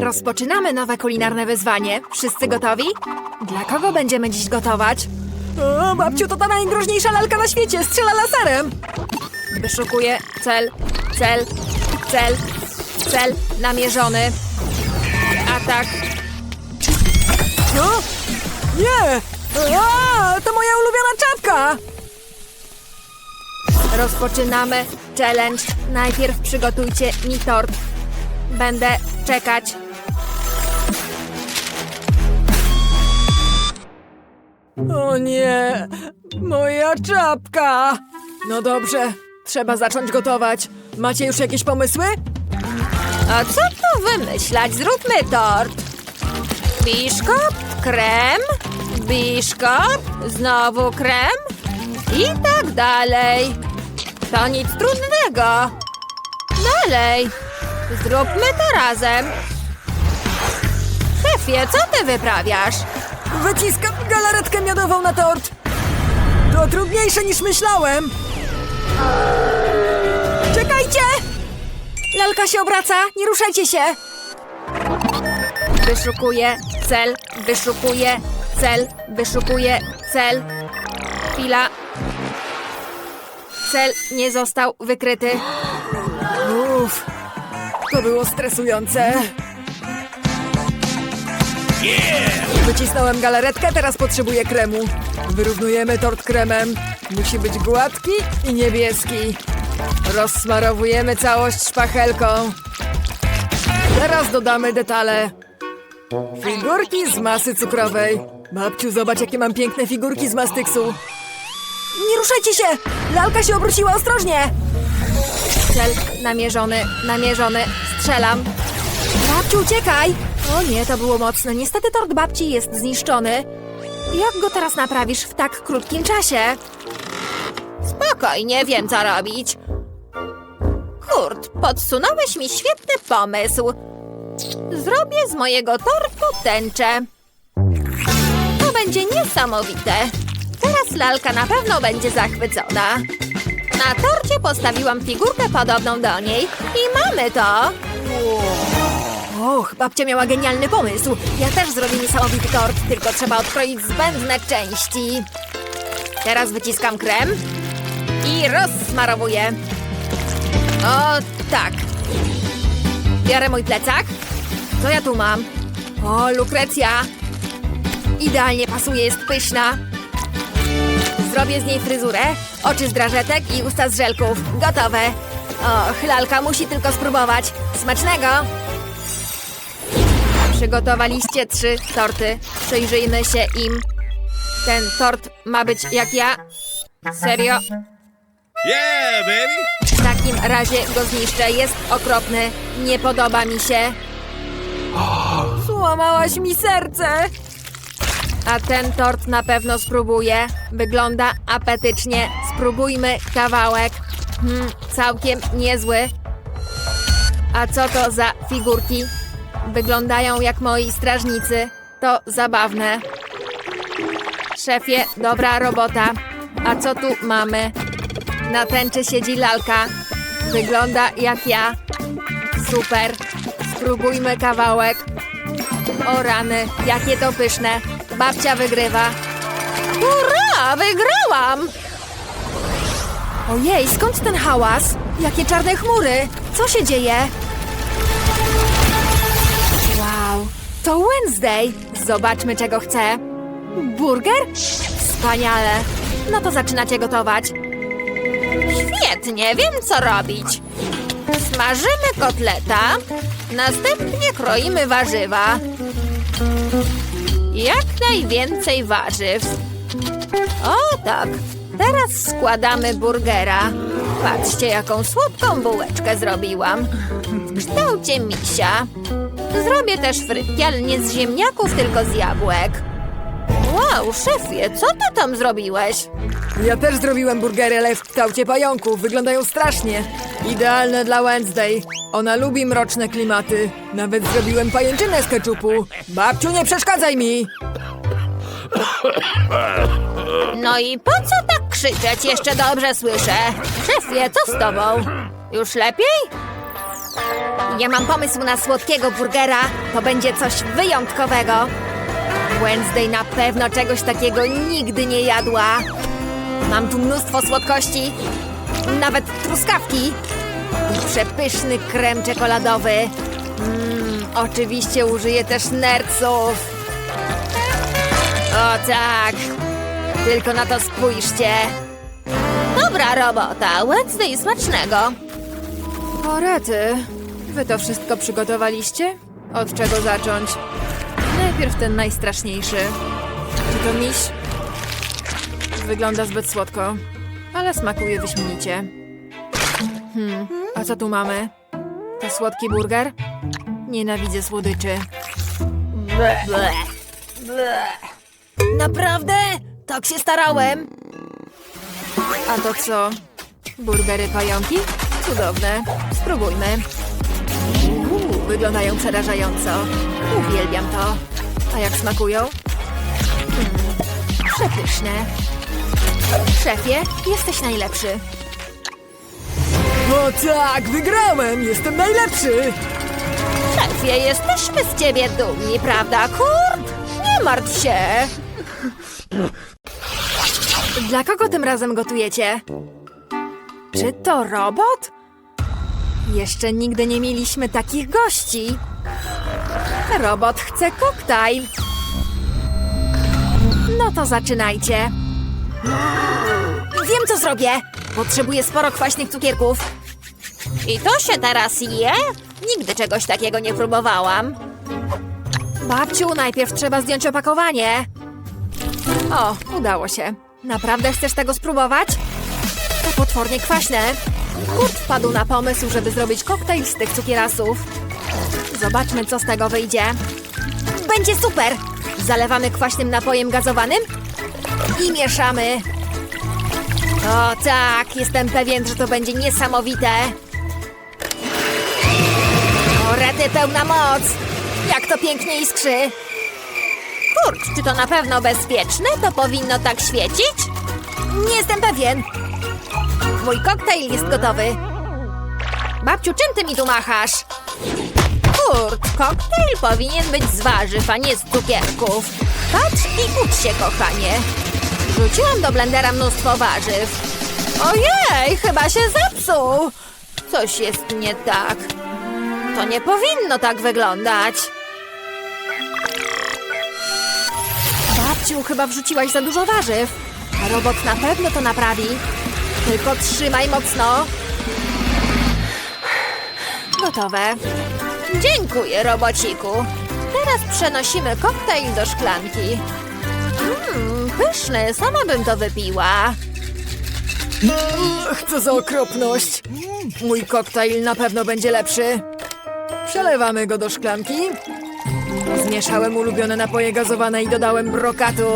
Rozpoczynamy nowe kulinarne wyzwanie. Wszyscy gotowi? Dla kogo będziemy dziś gotować? O, babciu, to ta najgroźniejsza lalka na świecie! Strzela laserem! Wyszukuję cel, cel, cel, cel namierzony. Atak. No? Nie! A, to moja ulubiona czapka! Rozpoczynamy challenge. Najpierw przygotujcie mi tort. Będę czekać. O nie, moja czapka! No dobrze, trzeba zacząć gotować. Macie już jakieś pomysły? A co tu wymyślać? Zróbmy tort. Biszkop, krem, biszkop, znowu krem i tak dalej. To nic trudnego. Dalej. Zróbmy to razem. Szefie, co ty wyprawiasz? Wyciskam galaretkę miodową na tort. To trudniejsze niż myślałem. Czekajcie! Lalka się obraca, nie ruszajcie się. Wyszukuję cel, wyszukuję cel, wyszukuję cel. Chwila. Cel nie został wykryty. Uff, to było stresujące. Wycisnąłem galaretkę, teraz potrzebuję kremu. Wyrównujemy tort kremem. Musi być gładki i niebieski. Rozsmarowujemy całość szpachelką. Teraz dodamy detale. Figurki z masy cukrowej. Babciu, zobacz jakie mam piękne figurki z mastyksu. Nie ruszajcie się! Lalka się obróciła, ostrożnie! Cel namierzony, namierzony. Strzelam. Babciu, uciekaj! O nie, to było mocne. Niestety tort babci jest zniszczony. Jak go teraz naprawisz w tak krótkim czasie? Spokojnie, wiem co robić. Kurt, podsunąłeś mi świetny pomysł. Zrobię z mojego tortu tęczę. To będzie niesamowite. Teraz lalka na pewno będzie zachwycona. Na torcie postawiłam figurkę podobną do niej i mamy to. Och, babcia miała genialny pomysł. Ja też zrobię niesamowity tort, tylko trzeba odkroić zbędne części. Teraz wyciskam krem i rozsmarowuję. O, tak. Biorę mój plecak. Co ja tu mam? O, lukrecja. Idealnie pasuje, jest pyszna. Zrobię z niej fryzurę, oczy z drażetek i usta z żelków. Gotowe. O, lalka musi tylko spróbować. Smacznego! Przygotowaliście trzy torty. Przyjrzyjmy się im. Ten tort ma być jak ja? Serio? Yeah, baby! W takim razie go zniszczę. Jest okropny. Nie podoba mi się. Złamałaś mi serce. A ten tort na pewno spróbuję. Wygląda apetycznie. Spróbujmy kawałek. Hmm, całkiem niezły. A co to za figurki? Wyglądają jak moi strażnicy. To zabawne. Szefie, dobra robota. A co tu mamy? Na tęczy siedzi lalka. Wygląda jak ja. Super. Spróbujmy kawałek. O rany, jakie to pyszne. Babcia wygrywa. Hurra, wygrałam! Ojej, skąd ten hałas? Jakie czarne chmury? Co się dzieje? To Wednesday. Zobaczmy, czego chcę. Burger? Wspaniale. No to zaczynacie gotować. Świetnie, wiem co robić. Smażymy kotleta, następnie kroimy warzywa. Jak najwięcej warzyw. O tak, teraz składamy burgera. Patrzcie, jaką słodką bułeczkę zrobiłam. W kształcie misia. Zrobię też frytki, ale nie z ziemniaków, tylko z jabłek. Wow, szefie, co ty tam zrobiłeś? Ja też zrobiłem burgery, ale w kształcie pająków. Wyglądają strasznie. Idealne dla Wednesday. Ona lubi mroczne klimaty. Nawet zrobiłem pajęczynę z keczupu. Babciu, nie przeszkadzaj mi! No i po co tak krzyczeć? Jeszcze dobrze słyszę. Szefie, co z tobą? Już lepiej? Ja mam pomysł na słodkiego burgera. To będzie coś wyjątkowego. Wednesday na pewno czegoś takiego nigdy nie jadła. Mam tu mnóstwo słodkości, nawet truskawki i przepyszny krem czekoladowy. Mmm, oczywiście użyję też nerców. O tak, tylko na to spójrzcie. Dobra robota, Wednesday smacznego. O rety, wy to wszystko przygotowaliście? Od czego zacząć? Najpierw ten najstraszniejszy. Czy to miś? Wygląda zbyt słodko, ale smakuje wyśmienicie. Hmm, a co tu mamy? To słodki burger? Nienawidzę słodyczy. Bleh. Bleh. Naprawdę? Tak się starałem. A to co? Burgery pająki? Cudowne. Spróbujmy. Uuu, wyglądają przerażająco. Uwielbiam to. A jak smakują? Hmm, przepyszne. Szefie, jesteś najlepszy. O tak, wygrałem! Jestem najlepszy! Szefie, jesteśmy z ciebie dumni, prawda, kurt? Nie martw się. Dla kogo tym razem gotujecie? Czy to robot? Jeszcze nigdy nie mieliśmy takich gości. Robot chce koktajl. No to zaczynajcie. Wiem, co zrobię. Potrzebuję sporo kwaśnych cukierków. I to się teraz je? Nigdy czegoś takiego nie próbowałam. Babciu, najpierw trzeba zdjąć opakowanie. O, udało się. Naprawdę chcesz tego spróbować? To potwornie kwaśne. Kurt wpadł na pomysł, żeby zrobić koktajl z tych cukierasów. Zobaczmy, co z tego wyjdzie. Będzie super! Zalewamy kwaśnym napojem gazowanym i mieszamy. O tak, jestem pewien, że to będzie niesamowite. O, rety pełna moc! Jak to pięknie iskrzy! Kurt, czy to na pewno bezpieczne? To powinno tak świecić? Nie jestem pewien. Mój koktajl jest gotowy. Babciu, czym ty mi tu machasz? Kurt, koktajl powinien być z warzyw, a nie z cukierków. Patrz i ucz się, kochanie. Rzuciłam do blendera mnóstwo warzyw. Ojej, chyba się zepsuł. Coś jest nie tak. To nie powinno tak wyglądać. Babciu, chyba wrzuciłaś za dużo warzyw. Robot na pewno to naprawi. Tylko trzymaj mocno. Gotowe. Dziękuję, robociku. Teraz przenosimy koktajl do szklanki. Mmm, pyszny, sama bym to wypiła. Ach, co za okropność. Mój koktajl na pewno będzie lepszy. Przelewamy go do szklanki. Zmieszałem ulubione napoje gazowane i dodałem brokatu.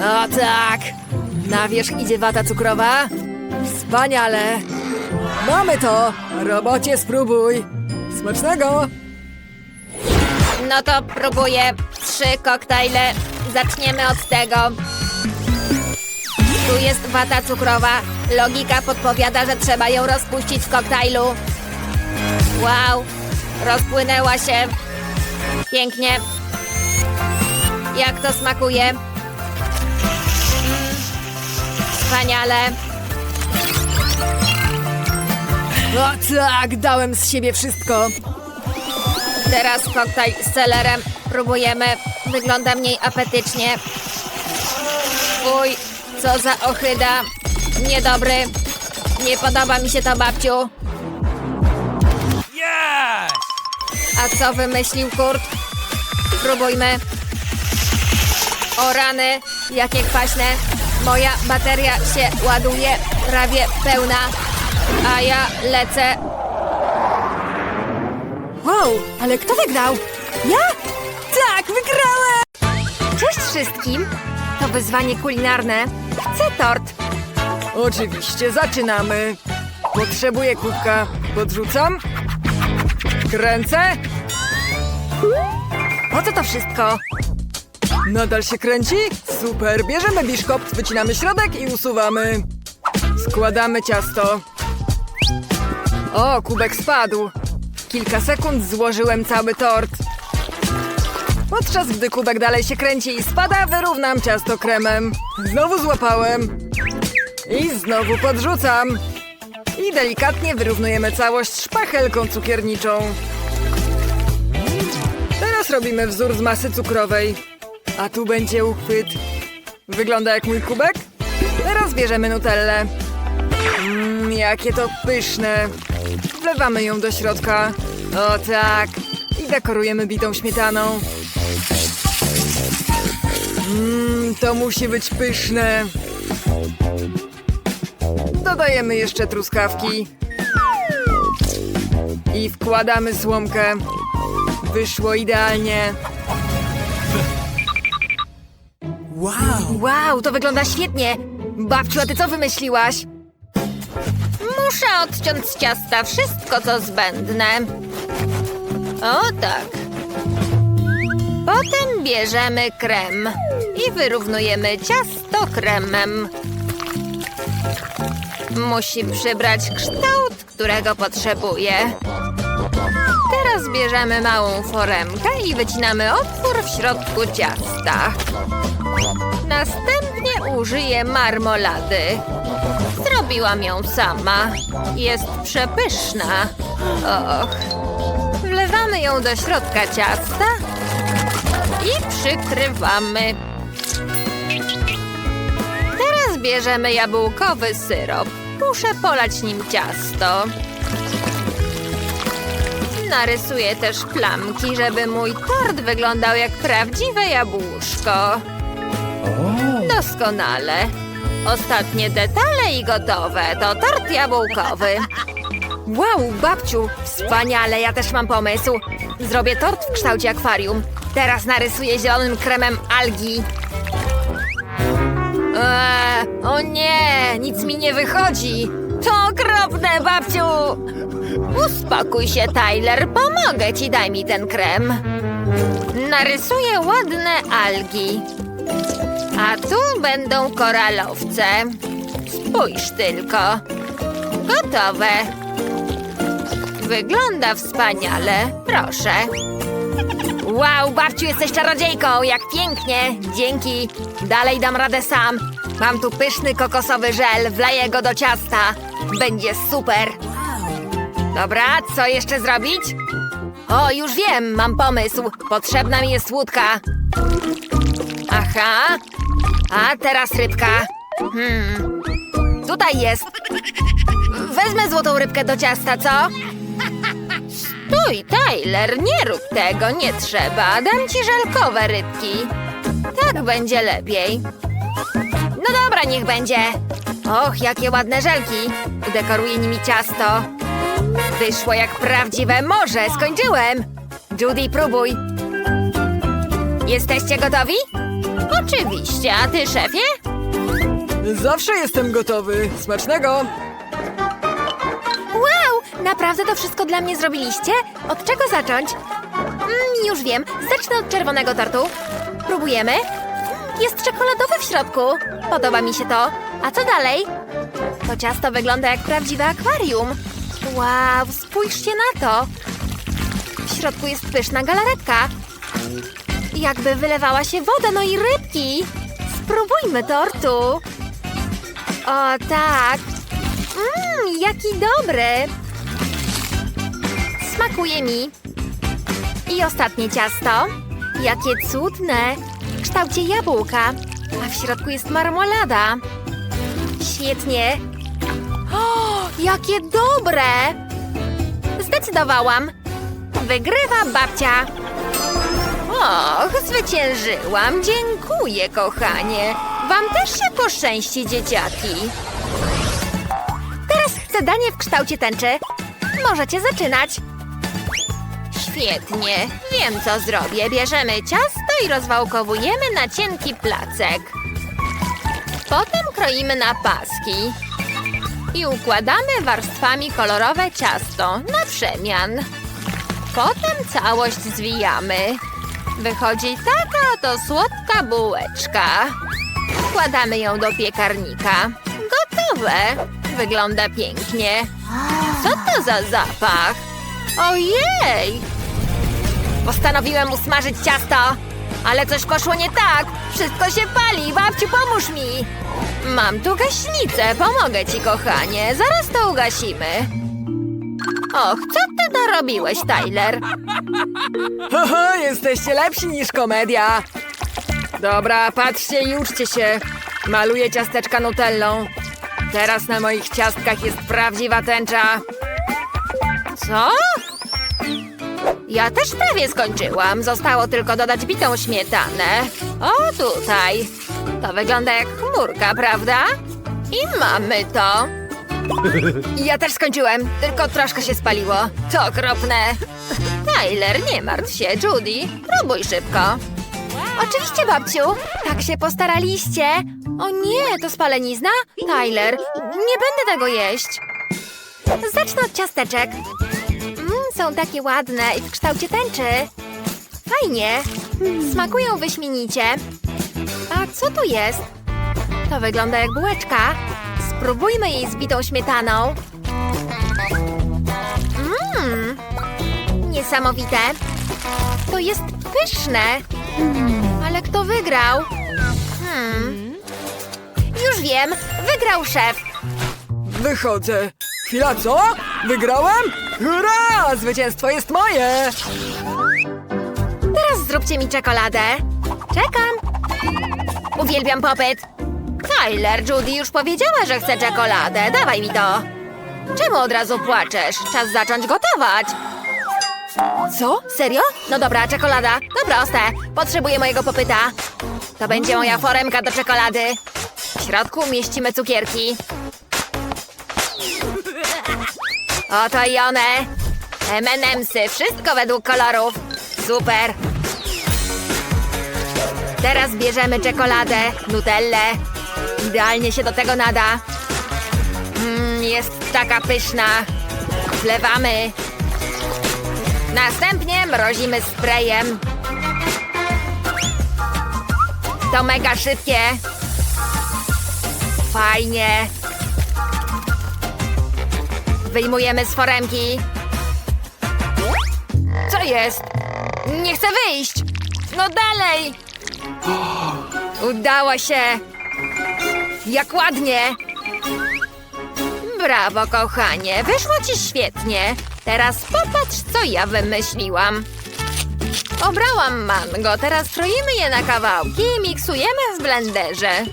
O tak! Na wierzch idzie wata cukrowa. Wspaniale! Mamy to! Robocie, spróbuj! Smacznego! No to próbuję. Trzy koktajle. Zaczniemy od tego. Tu jest wata cukrowa. Logika podpowiada, że trzeba ją rozpuścić w koktajlu. Wow, rozpłynęła się. Pięknie. Jak to smakuje? Mm, Wspaniale. O tak! Dałem z siebie wszystko! Teraz koktajl z celerem. Próbujemy. Wygląda mniej apetycznie. Uj, co za ochyda. Niedobry. Nie podoba mi się to, babciu. A co wymyślił Kurt? Spróbujmy. O rany, jakie kwaśne. Moja bateria się ładuje, prawie pełna. A ja lecę. Wow, ale kto wygrał? Ja? Tak, wygrałem! Cześć wszystkim. To wyzwanie kulinarne. Chcę tort. Oczywiście, zaczynamy. Potrzebuję kubka. Podrzucam. Kręcę. Po co to wszystko? Nadal się kręci? Super, bierzemy biszkopt, wycinamy środek i usuwamy. Składamy ciasto. O, kubek spadł. kilka sekund złożyłem cały tort. Podczas gdy kubek dalej się kręci i spada, wyrównam ciasto kremem. Znowu złapałem. I znowu podrzucam. I delikatnie wyrównujemy całość szpachelką cukierniczą. Teraz robimy wzór z masy cukrowej. A tu będzie uchwyt. Wygląda jak mój kubek? Teraz bierzemy nutellę. Mmm, jakie to pyszne. Wlewamy ją do środka. O tak. I dekorujemy bitą śmietaną. Mmm, to musi być pyszne. Dodajemy jeszcze truskawki. I wkładamy słomkę. Wyszło idealnie. Wow, to wygląda świetnie! Babciu, a ty co wymyśliłaś? Muszę odciąć z ciasta wszystko, co zbędne. O tak. Potem bierzemy krem i wyrównujemy ciasto kremem. Musi przybrać kształt, którego potrzebuje. Teraz bierzemy małą foremkę i wycinamy otwór w środku ciasta. Następnie użyję marmolady. Zrobiłam ją sama. Jest przepyszna. Och. Wlewamy ją do środka ciasta i przykrywamy. Teraz bierzemy jabłkowy syrop. Muszę polać nim ciasto. Narysuję też plamki, żeby mój tort wyglądał jak prawdziwe jabłuszko. Doskonale. Ostatnie detale i gotowe. To tort jabłkowy. Wow, babciu, wspaniale, ja też mam pomysł. Zrobię tort w kształcie akwarium. Teraz narysuję zielonym kremem algi. Eee, o nie, nic mi nie wychodzi. To okropne, babciu. Uspokój się, Tyler, pomogę ci, daj mi ten krem. Narysuję ładne algi. A tu będą koralowce. Spójrz tylko. Gotowe. Wygląda wspaniale. Proszę. Wow, babciu, jesteś czarodziejką! Jak pięknie! Dzięki! Dalej dam radę sam. Mam tu pyszny kokosowy żel, wleję go do ciasta. Będzie super! Dobra, co jeszcze zrobić? O, już wiem, mam pomysł. Potrzebna mi jest łódka. Aha. A teraz rybka. Hmm. Tutaj jest. Wezmę złotą rybkę do ciasta, co? Stój, Tyler, nie rób tego, nie trzeba. Dam ci żelkowe rybki. Tak będzie lepiej. No dobra, niech będzie. Och, jakie ładne żelki. Dekoruję nimi ciasto. Wyszło jak prawdziwe morze. Skończyłem. Judy, próbuj. Jesteście gotowi? Oczywiście, a ty, szefie? Zawsze jestem gotowy. Smacznego! Wow, naprawdę to wszystko dla mnie zrobiliście? Od czego zacząć? Mm, już wiem, zacznę od czerwonego tortu. Próbujemy? Jest czekoladowy w środku. Podoba mi się to. A co dalej? To ciasto wygląda jak prawdziwe akwarium. Wow, spójrzcie na to. W środku jest pyszna galaretka. Jakby wylewała się woda, no i rybki. Spróbujmy tortu. O tak. Mmm, jaki dobry. Smakuje mi. I ostatnie ciasto. Jakie cudne. W kształcie jabłka. A w środku jest marmolada. Świetnie. O, jakie dobre. Zdecydowałam. Wygrywa babcia. Och, zwyciężyłam. Dziękuję, kochanie. Wam też się poszczęści, dzieciaki. Teraz chcę danie w kształcie tęczy. Możecie zaczynać. Świetnie. Wiem, co zrobię. Bierzemy ciasto i rozwałkowujemy na cienki placek. Potem kroimy na paski. I układamy warstwami kolorowe ciasto na przemian. Potem całość zwijamy. Wychodzi taka oto słodka bułeczka. Wkładamy ją do piekarnika. Gotowe. Wygląda pięknie. Co to za zapach? Ojej! Postanowiłem usmażyć ciasto, ale coś poszło nie tak. Wszystko się pali. Babciu, pomóż mi. Mam tu gaśnicę. Pomogę ci, kochanie. Zaraz to ugasimy. Och, co ty narobiłeś, Tyler? Haha, jesteście lepsi niż komedia. Dobra, patrzcie i uczcie się. Maluję ciasteczka nutellą. Teraz na moich ciastkach jest prawdziwa tęcza. Co? Ja też prawie skończyłam. Zostało tylko dodać bitą śmietanę. O, tutaj. To wygląda jak chmurka, prawda? I mamy to. Ja też skończyłem, tylko troszkę się spaliło. To okropne. Tyler, nie martw się. Judy, próbuj szybko. Oczywiście, babciu. Tak się postaraliście. O nie, to spalenizna? Tyler, nie będę tego jeść. Zacznę od ciasteczek. Są takie ładne i w kształcie tęczy. Fajnie. Smakują wyśmienicie. A co tu jest? To wygląda jak bułeczka. Spróbujmy jej z bitą śmietaną. Mmm. Niesamowite. To jest pyszne. Ale kto wygrał? Hmm. Już wiem. Wygrał szef. Wychodzę. Chwila, co? Wygrałem? Hurra! Zwycięstwo jest moje! Teraz zróbcie mi czekoladę. Czekam. Uwielbiam popyt. Tyler, Judy już powiedziała, że chce czekoladę. Dawaj mi to. Czemu od razu płaczesz? Czas zacząć gotować. Co? Serio? No dobra, czekolada. No proste. Potrzebuję mojego popyta. To będzie moja foremka do czekolady. W środku mieścimy cukierki. Oto i one. M&M'sy. Wszystko według kolorów. Super. Teraz bierzemy czekoladę, nutellę. Idealnie się do tego nada. Mm, jest taka pyszna. Wlewamy. Następnie mrozimy sprayem. To mega szybkie. Fajnie. Wyjmujemy z foremki. Co jest? Nie chcę wyjść! No dalej! Udało się! Jak ładnie! Brawo, kochanie! Wyszło ci świetnie! Teraz popatrz, co ja wymyśliłam. Obrałam mango, teraz kroimy je na kawałki i miksujemy w blenderze.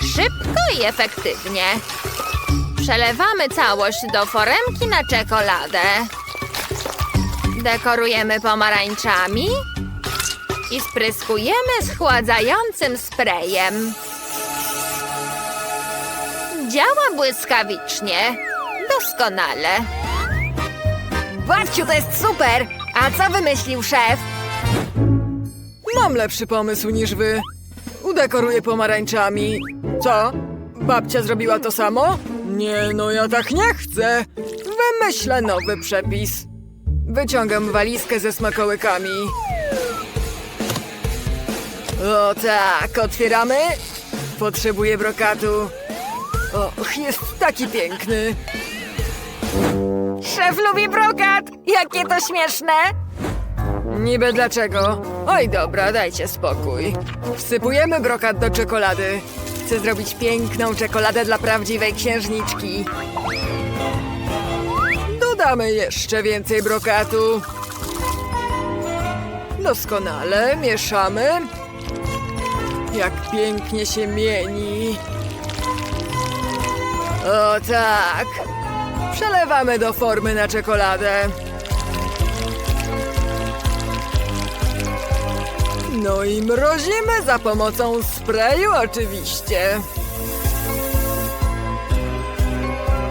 Szybko i efektywnie. Przelewamy całość do foremki na czekoladę. Dekorujemy pomarańczami i spryskujemy schładzającym sprayem. Działa błyskawicznie. Doskonale. Babciu, to jest super! A co wymyślił szef? Mam lepszy pomysł niż wy. Udekoruję pomarańczami. Co? Babcia zrobiła to samo? Nie, no ja tak nie chcę. Wymyślę nowy przepis. Wyciągam walizkę ze smakołykami. O tak, otwieramy. Potrzebuję brokatu. Och, jest taki piękny. Szef lubi brokat! Jakie to śmieszne! Niby dlaczego? Oj, dobra, dajcie spokój. Wsypujemy brokat do czekolady. Chcę zrobić piękną czekoladę dla prawdziwej księżniczki. Dodamy jeszcze więcej brokatu. Doskonale, mieszamy. Jak pięknie się mieni. O tak. Przelewamy do formy na czekoladę. No i mrozimy za pomocą sprayu oczywiście.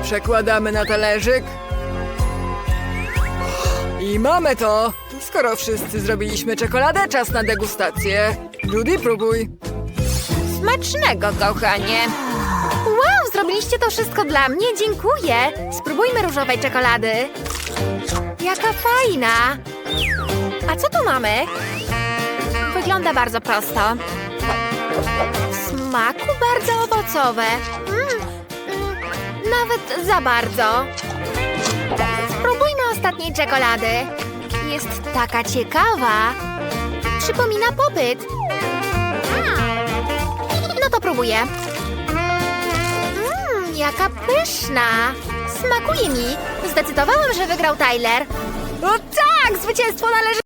Przekładamy na talerzyk. I mamy to! Skoro wszyscy zrobiliśmy czekoladę, czas na degustację. Judy, próbuj. Smacznego, kochanie! Wow, zrobiliście to wszystko dla mnie? Dziękuję! Spróbujmy różowej czekolady. Jaka fajna! A co tu mamy? Wygląda bardzo prosto. Smaku bardzo owocowe. Mm, mm, nawet za bardzo. ostatniej czekolady. Jest taka ciekawa. Przypomina popyt. No to próbuję. Mmm, jaka pyszna. Smakuje mi. Zdecydowałam, że wygrał Tyler. O tak, zwycięstwo należy